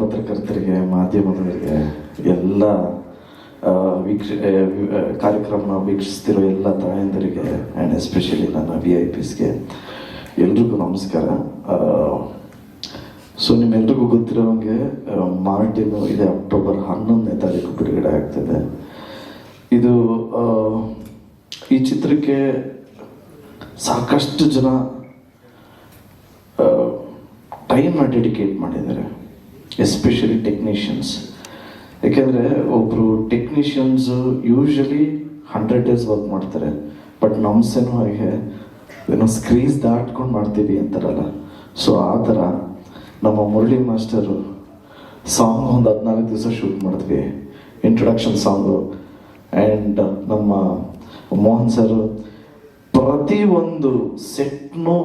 ಪತ್ರಕರ್ತರಿಗೆ, ಮಾಧ್ಯಮದವರಿಗೆ ಎಲ್ಲ ವೀಕ್ಷ ಕಾರ್ಯಕ್ರಮ ವೀಕ್ಷಿಸ್ತಿರೋ ಎಲ್ಲ ತಾಯಂದರಿಗೆ ಆ್ಯಂಡ್ ಎಸ್ಪೆಷಲಿ ನನ್ನ ವಿ ಐ ಪಿಸ್ಗೆ ಎಲ್ರಿಗೂ ನಮಸ್ಕಾರ. ಸೊ ನಿಮ್ಮೆಲ್ರಿಗೂ ಗೊತ್ತಿರೋಂಗೆ ಮಾರ್ಟಿನು ಇದೆ ಅಕ್ಟೋಬರ್ ಹನ್ನೊಂದನೇ ತಾರೀಕು ಬಿಡುಗಡೆ ಆಗ್ತದೆ. ಇದು ಈ ಚಿತ್ರಕ್ಕೆ ಸಾಕಷ್ಟು ಜನ ಟೈಮ್ನ ಡೆಡಿಕೇಟ್ ಮಾಡಿದ್ದಾರೆ. ಎಸ್ಪೆಷಲಿ ಟೆಕ್ನಿಷಿಯನ್ಸ್ ಯಾಕೆಂದರೆ ಒಬ್ಬರು technicians usually hundred days work ಮಾಡ್ತಾರೆ. ಬಟ್ ನಮ್ಮ ಹಾಗೆ ಏನೋ ಸ್ಕ್ರೀಸ್ ದಾಟ್ಕೊಂಡು ಮಾಡ್ತೀವಿ ಅಂತಾರಲ್ಲ. ಸೊ ಆ ಥರ ನಮ್ಮ ಮುರಳಿ ಮಾಸ್ಟರು ಸಾಂಗ್ ಒಂದು ಹದಿನಾಲ್ಕು ದಿವಸ ಶೂಟ್ ಮಾಡಿದ್ವಿ. ಇಂಟ್ರೊಡಕ್ಷನ್ ಸಾಂಗು ಆ್ಯಂಡ್ ನಮ್ಮ ಮೋಹನ್ ಸರ್ ಪ್ರತಿ ಒಂದು ಸೆಟ್ನು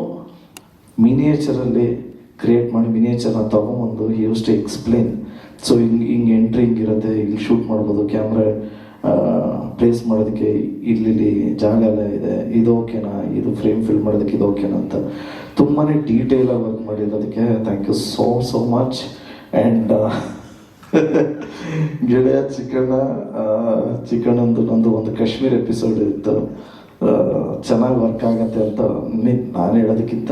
ಮಿನಿಯೇಚರಲ್ಲಿ ಕ್ರಿಯೇಟ್ ಮಾಡಿ ಮಿನಿಯೇಚರ್ನ ತೊಗೊಂಬಂದು ಯೂಸ್ ಟು ಎಕ್ಸ್ಪ್ಲೇನ್ ಸೊ ಹಿಂಗೆ ಹಿಂಗೆ ಎಂಟ್ರಿ ಹಿಂಗಿರುತ್ತೆ ಇಲ್ಲಿ ಶೂಟ್ ಮಾಡ್ಬೋದು ಕ್ಯಾಮ್ರಾ ಪ್ಲೇಸ್ ಮಾಡೋದಕ್ಕೆ ಇಲ್ಲಿ ಜಾಗ ಎಲ್ಲ ಇದೆ. ಇದು ಓಕೆನಾ ಇದು ಫ್ರೇಮ್ ಫಿಲ್ ಮಾಡೋದಕ್ಕೆ ಇದು ಓಕೆನಾ ಅಂತ. ತುಂಬಾ ಆಗಿ work ಮಾಡಿರೋದಕ್ಕೆ thank you so so much and ಗೆಳೆಯ ಚಿಕ್ಕಣ್ಣ ಚಿಕ್ಕಣ್ಣಂದು ನಂದು ಒಂದು ಕಾಶ್ಮೀರ್ ಎಪಿಸೋಡ್ ಇತ್ತು. ಚೆನ್ನಾಗಿ ವರ್ಕ್ ಆಗತ್ತೆ ಅಂತ ನಾನು ಹೇಳೋದಕ್ಕಿಂತ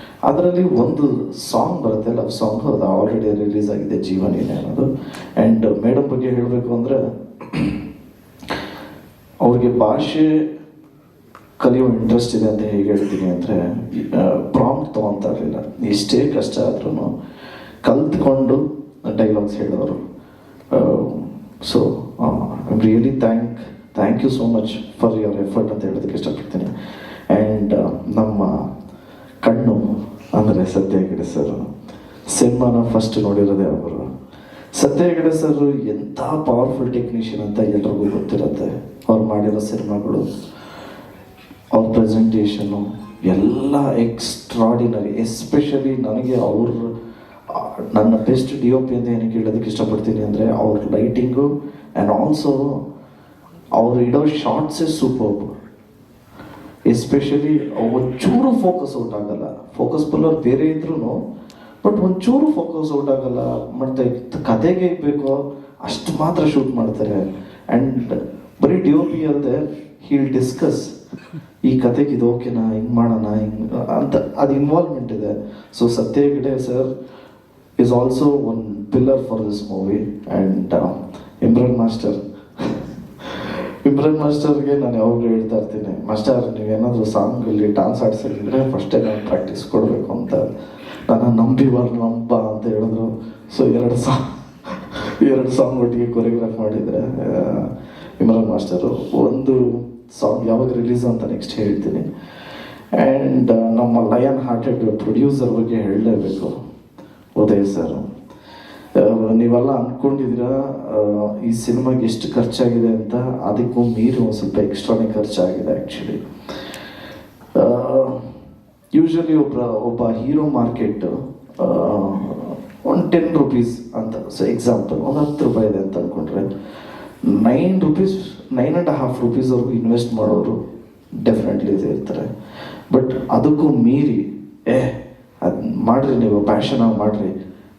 ಅದರಲ್ಲಿ ಒಂದು ಸಾಂಗ್ ಬರುತ್ತೆ ಲವ್ ಸಾಂಗ್ ಅದು ಆಲ್ರೆಡಿ ರಿಲೀಸ್ ಆಗಿದೆ, ಜೀವನ ಇದೆ ಅನ್ನೋದು. ಆ್ಯಂಡ್ ಮೇಡಮ್ ಬಗ್ಗೆ ಹೇಳಬೇಕು ಅಂದರೆ, ಅವ್ರಿಗೆ ಭಾಷೆ ಕಲಿಯೋ ಇಂಟ್ರೆಸ್ಟ್ ಇದೆ ಅಂತ ಹೇಗೆ ಹೇಳ್ತೀನಿ ಅಂದರೆ ಪ್ರಾಂಪ್ಟ್ ತೊಗೊತಾ ಇರಲಿಲ್ಲ. ಎಷ್ಟೇ ಕಷ್ಟ ಆದ್ರೂ ಕಲ್ತ್ಕೊಂಡು ಡೈಲಾಗ್ಸ್ ಹೇಳೋರು. So really thank thank you so much for your effort ಅಂತ ಹೇಳೋದಕ್ಕೆ ಇಷ್ಟಪಡ್ತೀನಿ. ಆ್ಯಂಡ್ ನಮ್ಮ ಕಣ್ಣು ಸತ್ಯ ಹೆಗಡೆ ಸರ್ ಸಿನಿಮಾನ ಫಸ್ಟ್ ನೋಡಿರೋದೇ ಅವರು. ಸತ್ಯ ಹೆಗಡೆ ಸರ್ ಎಂಥ ಪವರ್ಫುಲ್ ಟೆಕ್ನಿಷಿಯನ್ ಅಂತ ಎಲ್ರಿಗೂ ಗೊತ್ತಿರುತ್ತೆ. ಅವ್ರು ಮಾಡಿರೋ ಸಿನಿಮಾಗಳು, ಅವ್ರ ಪ್ರೆಸೆಂಟೇಷನು ಎಲ್ಲ ಎಕ್ಸ್ಟ್ರಾಡಿನರಿ ಎಸ್ಪೆಷಲಿ ನನಗೆ ಅವ್ರ, ನನ್ನ ಬೆಸ್ಟ್ ಡಿ ಒ ಪಿ ಅಂತ ಏನಕ್ಕೆ ಹೇಳೋದಕ್ಕೆ ಇಷ್ಟಪಡ್ತೀನಿ ಅಂದರೆ ಅವ್ರ ಲೈಟಿಂಗು ಆ್ಯಂಡ್ ಆಲ್ಸೋ ಅವ್ರು ಇಡೋ ಶಾರ್ಟ್ಸೇ ಸೂಪರ್. ಎಸ್ಪೆಷಲಿ ಒಂಚೂರು ಫೋಕಸ್ ಔಟ್ ಆಗಲ್ಲ. ಫೋಕಸ್ ಪುಲ್ಲರ್ ಬೇರೆ ಇದ್ರು ಬಟ್ ಒಂಚೂರು ಫೋಕಸ್ ಔಟ್ ಆಗಲ್ಲ ಮತ್ತೆ ಕತೆಗೆ ಬೇಕೋ, ಅಷ್ಟು ಮಾತ್ರ ಶೂಟ್ ಮಾಡ್ತಾರೆ. ಆ್ಯಂಡ್ ಬರೀ ಡಿ ಒ ಪಿ ಅಲ್ಲದೆ ಹೀಲ್ ಡಿಸ್ಕಸ್ ಈ ಕತೆಗೆ ಇದು ಓಕೆನಾ ಹಿಂಗೆ ಮಾಡೋಣ, ಹಿಂಗೆ, ಅಂತ, ಅದು ಇನ್ವಾಲ್ವ್ಮೆಂಟ್ ಇದೆ. So Satya Hegde sir is also one pillar for this movie and Imran master Imran ಮಾಸ್ಟರ್ಗೆ ನಾನು ಯಾವಾಗಲೂ ಹೇಳ್ತಾ ಇರ್ತೀನಿ, ಮಾಸ್ಟರ್ ನೀವೇನಾದರೂ ಸಾಂಗಲ್ಲಿ ಡಾನ್ಸ್ ಆಡ್ಸಿದ್ರೆ ಫಸ್ಟೇ ನಾನು ಪ್ರಾಕ್ಟೀಸ್ ಕೊಡಬೇಕು ಅಂತ. ನಾನು ನಂಬಿ ಬರ್ ನಂಬ ಅಂತ ಹೇಳಿದ್ರು. ಸೊ ಎರಡು ಸಾಂಗ್ ಎರಡು ಸಾಂಗ್ ಒಟ್ಟಿಗೆ ಕೊರಿಯೋಗ್ರಾಫ್ ಮಾಡಿದರೆ ಇಮ್ರಾನ್ ಮಾಸ್ಟರು ಒಂದು ಸಾಂಗ್ ಯಾವಾಗ ರಿಲೀಸ್ ಅಂತ ನೆಕ್ಸ್ಟ್ ಹೇಳ್ತೀನಿ. ಆ್ಯಂಡ್ ನಮ್ಮ ಲಯನ್ ಹಾರ್ಟೆಡ್ ಪ್ರೊಡ್ಯೂಸರ್ ಬಗ್ಗೆ ಹೇಳಲೇಬೇಕು. ಉದಯ್ ಸರ್ ನೀವೆಲ್ಲ ಅಂದ್ಕೊಂಡಿದ್ದೀರಾ ಈ ಸಿನಿಮಾಗೆ ಎಷ್ಟು ಖರ್ಚಾಗಿದೆ ಅಂತ? ಅದಕ್ಕೂ ಮೀರಿ ಒಂದು ಸ್ವಲ್ಪ ಎಕ್ಸ್ಟ್ರಾನೇ ಖರ್ಚಾಗಿದೆ ಆ್ಯಕ್ಚುಲಿ ಯೂಶ್ವಲಿ ಒಬ್ಬ ಒಬ್ಬ ಹೀರೋ ಮಾರ್ಕೆಟ್ ಒಂದು ಟೆನ್ ರುಪೀಸ್ ಅಂತ ಸೊ ಎಕ್ಸಾಂಪಲ್ ಒಂದು ಹತ್ತು ರೂಪಾಯಿ ಇದೆ ಅಂತ ಅಂದ್ಕೊಂಡ್ರೆ nine rupees nine and half ರುಪೀಸ್ವರೆಗೂ invest ಮಾಡೋರು ಡೆಫಿನೆಟ್ಲಿ ಇರ್ತಾರೆ. ಬಟ್ ಅದಕ್ಕೂ ಮೀರಿ, ಏ, ಅದು ಮಾಡಿರಿ ನೀವು ಪ್ಯಾಷನಾಗಿ ಮಾಡಿರಿ.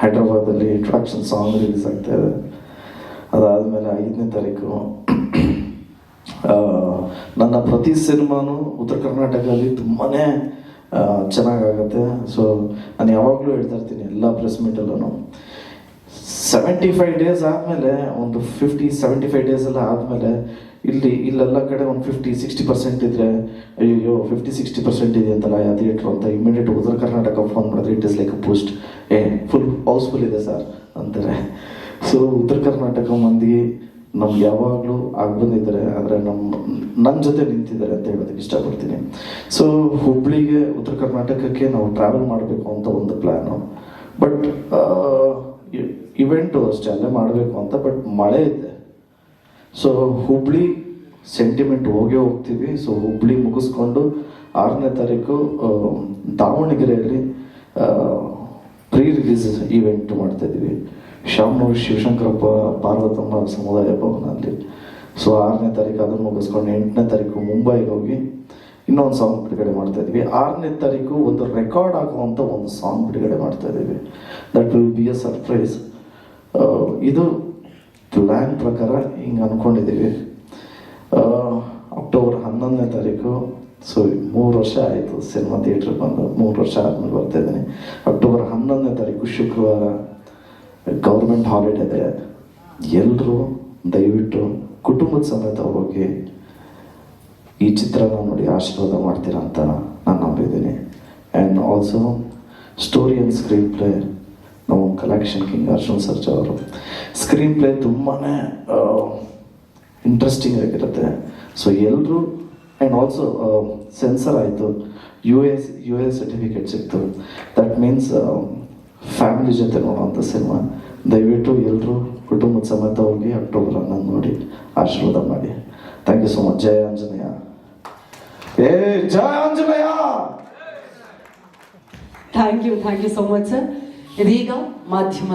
ಹೈದ್ರಾಬಾದಲ್ಲಿ ಇಂಟ್ರೊಡಕ್ಷನ್ ಸಾಂಗ್ ರಿಲೀಸ್ ಆಗ್ತಾ ಇದೆ. ಅದಾದಮೇಲೆ ಐದನೇ ತಾರೀಕು. ನನ್ನ ಪ್ರತಿ ಸಿನಿಮಾನು ಉತ್ತರ ಕರ್ನಾಟಕದಲ್ಲಿ ತುಂಬಾ ಚೆನ್ನಾಗಾಗತ್ತೆ. ಸೊ ನಾನು ಯಾವಾಗಲೂ ಹೇಳ್ತಾ ಇರ್ತೀನಿ, ಎಲ್ಲ ಪ್ರೆಸ್ ಮೀಟಲ್ಲೂ ಸೆವೆಂಟಿ ಫೈವ್ ಡೇಸ್ ಆದಮೇಲೆ, ಒಂದು ಫಿಫ್ಟಿ ಸೆವೆಂಟಿ ಫೈವ್ ಡೇಸ್ ಎಲ್ಲ ಆದಮೇಲೆ, ಇಲ್ಲಿ, ಇಲ್ಲೆಲ್ಲ ಕಡೆ ಒಂದು ಫಿಫ್ಟಿ ಸಿಕ್ಸ್ಟಿ ಪರ್ಸೆಂಟ್ ಇದ್ರೆ ಅಯ್ಯೋ ಫಿಫ್ಟಿ ಸಿಕ್ಸ್ಟಿ ಪರ್ಸೆಂಟ್ ಇದೆ ಅಂತಲ್ಲ ಯಾವ ಥಿಯೇಟ್ರು ಅಂತ ಇಮಿಡಿಯೇಟ್ ಉತ್ತರ ಕರ್ನಾಟಕ ಫೋನ್ ಮಾಡಿದ್ರೆ it is like a post ಏ ಫುಲ್ ಹೌಸ್ಫುಲ್ ಇದೆ ಸರ್ ಅಂತಾರೆ. ಸೊ ಉತ್ತರ ಕರ್ನಾಟಕ ಮಂದಿ ನಮ್ಗೆ ಯಾವಾಗಲೂ ಆಗಿ ಬಂದಿದ್ದಾರೆ, ಆದರೆ ನಮ್ಮ ನನ್ನ ಜೊತೆ ನಿಂತಿದ್ದಾರೆ ಅಂತ ಹೇಳೋದಕ್ಕೆ ಇಷ್ಟಪಡ್ತೀನಿ. ಸೊ ಹುಬ್ಳಿಗೆ, ಉತ್ತರ ಕರ್ನಾಟಕಕ್ಕೆ ನಾವು ಟ್ರಾವೆಲ್ ಮಾಡಬೇಕು ಅಂತ ಒಂದು ಪ್ಲ್ಯಾನು ಬಟ್ ಇವೆಂಟು ಅಷ್ಟೇ ಅಲ್ಲೇ ಮಾಡಬೇಕು ಅಂತ ಬಟ್ ಮಳೆ ಇದೆ. ಸೊ ಹುಬ್ಳಿ ಸೆಂಟಿಮೆಂಟ್ ಹೋಗೇ ಹೋಗ್ತೀವಿ ಸೊ ಹುಬ್ಳಿ ಮುಗಿಸ್ಕೊಂಡು ಆರನೇ ತಾರೀಕು ದಾವಣಗೆರೆಯಲ್ಲಿ ಪ್ರೀ ರಿಲೀಸ್ ಈವೆಂಟ್ ಮಾಡ್ತಾ ಇದ್ದೀವಿ. ಶಾಮನೂರು ಶಿವಶಂಕರಪ್ಪ ಪಾರ್ವತಮ್ಮ ಸಮುದಾಯ ಭವನಲ್ಲಿ. ಸೊ ಆರನೇ ತಾರೀಕು ಅದನ್ನು ಮುಗಿಸ್ಕೊಂಡು ಎಂಟನೇ ತಾರೀಕು ಮುಂಬೈಗೆ ಹೋಗಿ ಇನ್ನೊಂದು ಸಾಂಗ್ ಬಿಡುಗಡೆ ಮಾಡ್ತಾ ಇದ್ದೀವಿ. ಆರನೇ ತಾರೀಕು ಒಂದು ರೆಕಾರ್ಡ್ ಆಗುವಂಥ ಒಂದು ಸಾಂಗ್ ಬಿಡುಗಡೆ ಮಾಡ್ತಾ ಇದ್ದೀವಿ. That will be a surprise ಇದು ಪ್ಲ್ಯಾನ್ ಪ್ರಕಾರ ಹಿಂಗೆ ಅಂದ್ಕೊಂಡಿದ್ದೀವಿ ಅಕ್ಟೋಬರ್ ಹನ್ನೊಂದನೇ ತಾರೀಕು, ಸೊ ಮೂರು ವರ್ಷ ಆಯಿತು ಸಿನಿಮಾ ಥಿಯೇಟ್ರ್ ಬಂದು, ಮೂರು ವರ್ಷ ಆದಮೇಲೆ ಬರ್ತಾ ಇದ್ದೀನಿ. ಅಕ್ಟೋಬರ್ ಹನ್ನೊಂದನೇ ತಾರೀಕು ಶುಕ್ರವಾರ ಗೌರ್ಮೆಂಟ್ ಹಾಲಿಡೇ ಇದೆ. ಎಲ್ಲರೂ ದಯವಿಟ್ಟು ಕುಟುಂಬದ ಸಮೇತ ಹೋಗಿ ಈ ಚಿತ್ರನ ನೋಡಿ ಆಶೀರ್ವಾದ ಮಾಡ್ತೀರಾ ಅಂತ ನಾನು ನಂಬಿದ್ದೀನಿ. And also story and screen play ನಮ್ಮ ಕಲೆಕ್ಷನ್ ಕಿಂಗ್ ಅರ್ಜುನ್ ಸರ್ಜಾ ಅವರು. ಸ್ಕ್ರೀನ್ ಪ್ಲೇ ತುಂಬಾ ಇಂಟ್ರೆಸ್ಟಿಂಗ್ ಆಗಿರುತ್ತೆ. ಸೊ ಎಲ್ಲರೂ ಆ್ಯಂಡ್ ಆಲ್ಸೋ ಸೆನ್ಸರ್ ಆಯಿತು. U S U S certificate ಸಿಕ್ತು. ದಟ್ ಮೀನ್ಸ್ ಫ್ಯಾಮಿಲಿ ಜೊತೆ ನೋಡೋವಂಥ ಸಿನಿಮಾ ದಯವಿಟ್ಟು ಎಲ್ಲರೂ ಕುಟುಂಬದ ಸಮೇತ ಹೋಗಿ ಅಕ್ಟೋಬರ್ ಹನ್ನೊಂದು ನೋಡಿ ಆಶೀರ್ವಾದ ಮಾಡಿ. ಥ್ಯಾಂಕ್ ಯು ಸೊ ಮಚ್ ಜಯ ಆಂಜನೇಯ. ಏ, ಜಯ Anjaneya! Thank you thank you so much sir రీగా మాధ్యమ